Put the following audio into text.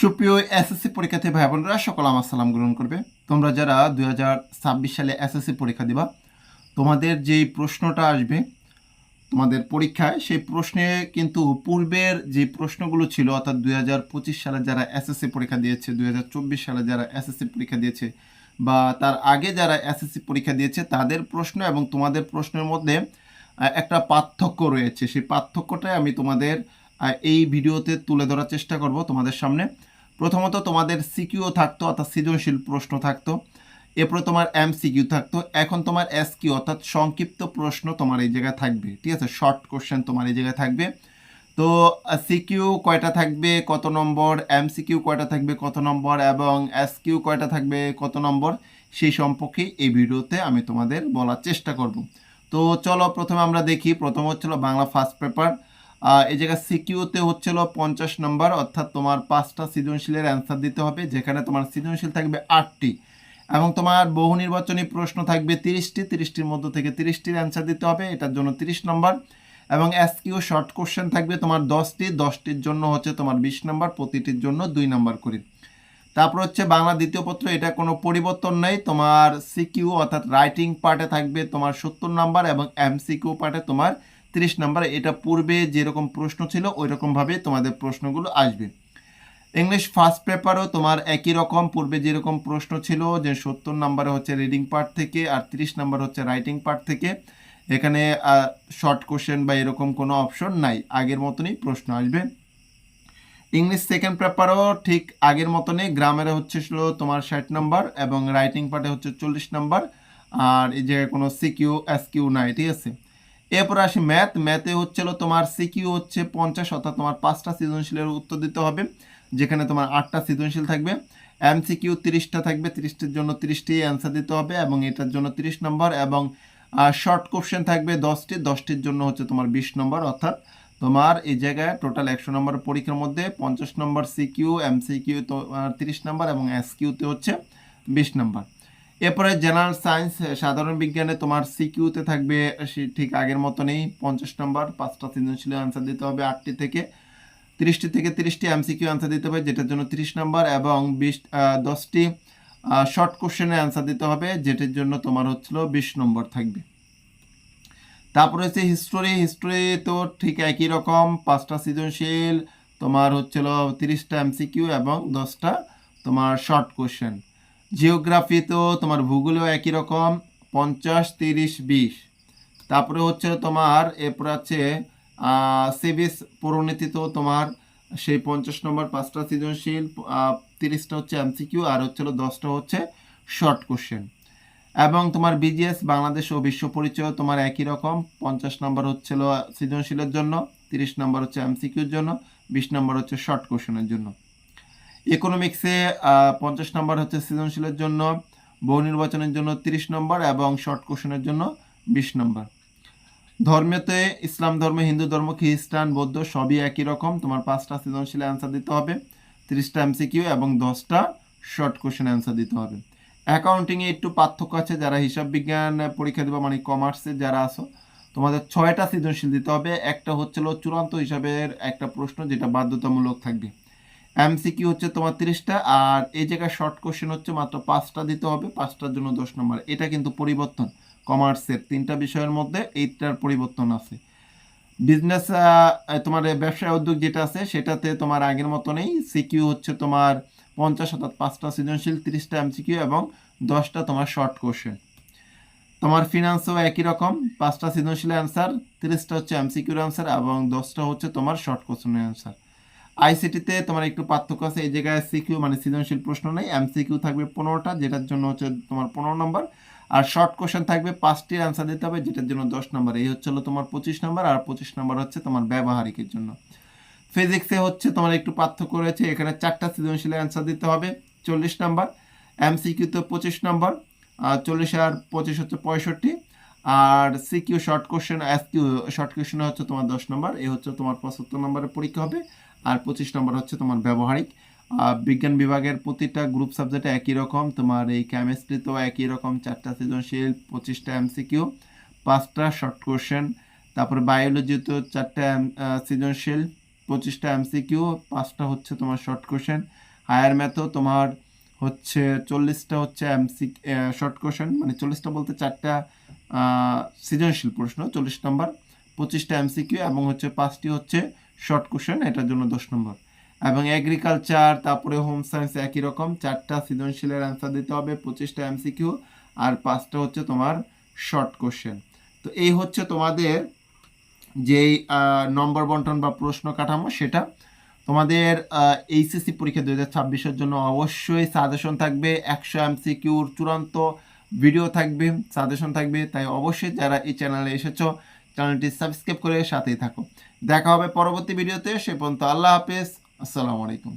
সুপ্রিয় এসএসসি পরীক্ষার্থী ভাই বোনরা, সকল আমার সালাম গ্রহণ করবে। তোমরা যারা দুই হাজার ছাব্বিশ সালে এসএসসি পরীক্ষা দিবা, তোমাদের যেই প্রশ্নটা আসবে, তোমাদের পরীক্ষায়, সেই প্রশ্নে কিন্তু পূর্বের যে প্রশ্নগুলো ছিল, অর্থাৎ দুই হাজার পঁচিশ সালে যারা এসএসসি পরীক্ষা দিয়েছে, দুই হাজার চব্বিশ সালে যারা এসএসসি পরীক্ষা দিয়েছে, বা তার আগে যারা এসএসসি পরীক্ষা দিয়েছে, তাদের প্রশ্ন এবং তোমাদের প্রশ্নের মধ্যে একটা পার্থক্য রয়েছে। সেই পার্থক্যটাই আমি তোমাদের এই ভিডিওতে তুলে ধরার চেষ্টা করব তোমাদের সামনে। প্রথমত তোমাদের সিকিউ থাকতো, অর্থাৎ সৃজনশীল প্রশ্ন থাকতো। এরপরে তোমার এম সিকিউ থাকতো। এখন তোমার এস কিউ অর্থাৎ সংক্ষিপ্ত প্রশ্ন তোমার এই জায়গায় থাকবে। ঠিক আছে? শর্ট কোশ্চেন তোমার এই জায়গায় থাকবে। তো সিকিউ কয়টা থাকবে? কত নম্বর? এম সিকিউ কয়টা থাকবে? কত নম্বর? এবং এস কিউ কয়টা থাকবে? কত নম্বর? সেই সম্পর্কে এই ভিডিওতে আমি তোমাদের বলার চেষ্টা করব। তো, চলো প্রথমে আমরা দেখি। প্রথম হচ্ছিল বাংলা ফার্স্ট পেপার এই জায়গায় সিকিউতে হচ্ছিল পঞ্চাশ নম্বর অর্থাৎ তোমার পাঁচটা সৃজনশীলের অ্যান্সার দিতে হবে, যেখানে তোমার সৃজনশীল থাকবে আটটি। এবং তোমার বহু নির্বাচনী প্রশ্ন থাকবে তিরিশটি, তিরিশটির মধ্য থেকে তিরিশটির অ্যান্সার দিতে হবে, এটার জন্য তিরিশ নম্বর এবং এসকিউ শর্ট কোশ্চেন থাকবে তোমার দশটি, দশটির জন্য হচ্ছে তোমার বিশ নম্বর প্রতিটির জন্য দুই নম্বর করে। তারপর হচ্ছে বাংলা দ্বিতীয় পত্র, এটা কোনো পরিবর্তন নেই, তোমার সিকিউ অর্থাৎ রাইটিং পার্টে থাকবে তোমার সত্তর নাম্বার এবং এমসিকিউ পার্টে তোমার তিরিশ নাম্বার এটা পূর্বে যেরকম প্রশ্ন ছিল ওই রকমভাবে তোমাদের প্রশ্নগুলো আসবে। ইংলিশ ফার্স্ট পেপারও তোমার একই রকম, পূর্বে যেরকম প্রশ্ন ছিল যে সত্তর নাম্বারে হচ্ছে রিডিং পার্ট থেকে, আর তিরিশ নাম্বার হচ্ছে রাইটিং পার্ট থেকে, এখানে শর্ট কোশ্চেন বা এরকম কোনো অপশন নাই, আগের মতনই প্রশ্ন আসবে। ইংলিশ সেকেন্ড পেপারও ঠিক আগের মতনই গ্রামের হচ্ছে ছিল তোমার ষাট নাম্বার এবং রাইটিং পার্টে হচ্ছে চল্লিশ নাম্বার, আর এই যে কোনো সিকিউ এসকিউ নাই, ঠিক আছে? এরপর আসি ম্যাথ ম্যাথে হচ্ছিল তোমার সিকিউ হচ্ছে পঞ্চাশ, অর্থাৎ তোমার পাঁচটা সৃজনশীলের উত্তর দিতে হবে, যেখানে তোমার আটটা সৃজনশীল থাকবে। এমসিকিউ তিরিশটা থাকবে, তিরিশটির জন্য তিরিশটি অ্যান্সার দিতে হবে এবং এটার জন্য তিরিশ নম্বর এবং শর্ট কোশ্চেন থাকবে দশটি, দশটির জন্য হচ্ছে তোমার বিশ নম্বর অর্থাৎ তোমার এই জায়গায় টোটাল একশো নম্বর পরীক্ষার মধ্যে পঞ্চাশ নম্বর সিকিউ এমসিকিউ তোমার তিরিশ নম্বর এবং এসকিউতে হচ্ছে বিশ নম্বর এরপরে জেনারেল সায়েন্স সাধারণ বিজ্ঞানে তোমার সিকিউতে থাকবে ঠিক আগের মতনই পঞ্চাশ নম্বর, পাঁচটা সৃজনশীল অ্যান্সার দিতে হবে, আটটি থেকে তিরিশটি থেকে তিরিশটি এমসিকিউ অ্যান্সার দিতে হবে, যেটার জন্য তিরিশ নম্বর এবং বিশ দশটি শর্ট কোশ্চেনের অ্যান্সার দিতে হবে, যেটার জন্য তোমার হচ্ছিল বিশ নম্বর থাকবে। তারপরে হচ্ছে হিস্টোরি হিস্টোরি তো ঠিক একই রকম, পাঁচটা সৃজনশীল, তোমার হচ্ছিল তিরিশটা এমসিকিউ এবং দশটা তোমার শর্ট কোশ্চেন জিওগ্রাফি তো তোমার ভূগোলেও একই রকম, পঞ্চাশ, তিরিশ, বিশ। তারপরে হচ্ছে তোমার, এরপর আছে সিবিস পৌরনীতি তো তোমার সেই পঞ্চাশ নম্বর পাঁচটা সৃজনশীল তিরিশটা হচ্ছে এমসিকিউ, আর হচ্ছে দশটা হচ্ছে শর্ট কোশ্চেন। এবং তোমার বিজিএস, বাংলাদেশ ও বিশ্ব পরিচয় তোমার একই রকম, পঞ্চাশ নম্বর হচ্ছিল সৃজনশীলের জন্য, তিরিশ নম্বর হচ্ছে এমসিকিউর জন্য, বিশ নম্বর হচ্ছে শর্ট কোশ্চেনের জন্য। ইকোনমিক্সে পঞ্চাশ নম্বর হচ্ছে সৃজনশীলের জন্য, বহু নির্বাচনের জন্য তিরিশ নম্বর এবং শর্ট কোশ্চেনের জন্য বিশ নম্বর। ধর্মেতে ইসলাম ধর্ম, হিন্দু ধর্ম, খ্রিস্টান, বৌদ্ধ সবই একই রকম। তোমার পাঁচটা সৃজনশীল অ্যান্সার দিতে হবে। তিরিশটা এমসিকিউ এবং দশটা শর্ট কোশ্চেন অ্যান্সার দিতে হবে। অ্যাকাউন্টিংয়ে একটু পার্থক্য আছে। যারা হিসাব বিজ্ঞান, পরীক্ষা দেবে মানে কমার্সে যারা আসো তোমাদের ছয়টা সৃজনশীল দিতে হবে। একটা হচ্ছিল চূড়ান্ত হিসাবের একটা প্রশ্ন, যেটা বাধ্যতামূলক থাকবে। এমসিকিউ হচ্ছে তোমার তিরিশটা, আর এই জায়গায় শর্ট কোশ্চেন হচ্ছে মাত্র পাঁচটা দিতে হবে, পাঁচটার জন্য দশ নম্বর। এটা কিন্তু পরিবর্তন কমার্সের তিনটা বিষয়ের মধ্যে এইটার পরিবর্তন আছে। বিজনেস তোমার ব্যবসায় উদ্যোগ যেটা আছে, সেটাতে তোমার আগের মতনই সিকিউ হচ্ছে তোমার পঞ্চাশ অর্থাৎ পাঁচটা সৃজনশীল, তিরিশটা এমসিকিউ এবং দশটা তোমার শর্ট কোশ্চেন তোমার ফিনান্সও একই রকম, পাঁচটা সৃজনশীল অ্যান্সার তিরিশটা হচ্ছে এমসিকিউর অ্যান্সার এবং দশটা হচ্ছে তোমার শর্ট কোশ্চেনের অ্যান্সার আইসিটিতে তোমার একটু পার্থক্য আছে, এই জায়গায় সিকিউ মানে সৃজনশীল প্রশ্ন নেই এমসিকিউ থাকবে পনেরোটা, যেটার জন্য হচ্ছে তোমার পনেরো নম্বর। আর শর্ট কোশ্চেন থাকবে পাঁচটির অ্যান্সার দিতে হবে, যেটার জন্য দশ নম্বর। এই হচ্ছে হলো তোমার পঁচিশ নম্বর, আর পঁচিশ নম্বর হচ্ছে তোমার ব্যবহারিকের জন্য। ফিজিক্সে হচ্ছে তোমার একটু পার্থক্য রয়েছে, এখানে চারটা সৃজনশীল অ্যান্সার দিতে হবে, চল্লিশ নাম্বার। এমসিকিউতে পঁচিশ নম্বর, আর চল্লিশ আর পঁচিশ হচ্ছে পঁয়ষট্টি। আর SQ short question SQ short কোশ্চেনে হচ্ছে তোমার দশ নম্বর এই হচ্ছে তোমার পঁচাত্তর নম্বরের পরীক্ষা হবে, আর পঁচিশ নম্বর হচ্ছে তোমার ব্যবহারিক। বিজ্ঞান বিভাগের প্রতিটা গ্রুপ সাবজেক্টে একই রকম, তোমার এই কেমিস্ট্রিতেও একই রকম, চারটা সৃজনশীল, পঁচিশটা এমসিকিউ পাঁচটা শর্ট কোশ্চেন তারপরে বায়োলজিতেও চারটা সৃজনশীল, পঁচিশটা এমসিকিউ পাঁচটা হচ্ছে তোমার শর্ট কোশ্চেন হায়ার ম্যাথও তোমার হচ্ছে চল্লিশটা হচ্ছে এম এমসি শর্ট কোশ্চেন মানে চল্লিশটা বলতে চারটা সৃজনশীল প্রশ্ন, চল্লিশ নম্বর, পঁচিশটা এমসিকিউ এবং হচ্ছে পাঁচটি হচ্ছে শর্ট কোশ্চেন এটার জন্য দশ নম্বর। এবং এগ্রিকালচার তারপরে হোম সায়েন্স একই রকম, চারটা সৃজনশীলের অ্যান্সার দিতে হবে, পঁচিশটা এমসিকিউ আর পাঁচটা হচ্ছে তোমার শর্ট কোশ্চেন তো এই হচ্ছে তোমাদের যেই নম্বর বন্টন বা প্রশ্ন কাঠামো, সেটা তোমাদের এইচএসসি পরীক্ষা দু হাজার জন্য অবশ্যই সাজেশন থাকবে। একশো এমসিকিউর চূড়ান্ত ভিডিও থাকবে, সাজেশন থাকবে, তাই অবশ্যই যারা এই চ্যানেলে এসেছ, চ্যানেলটি সাবস্ক্রাইব করে সাথেই থাকো। দেখা হবে পরবর্তী ভিডিওতে, সে পর্যন্ত আল্লাহ হাফেজ, আসসালামু আলাইকুম।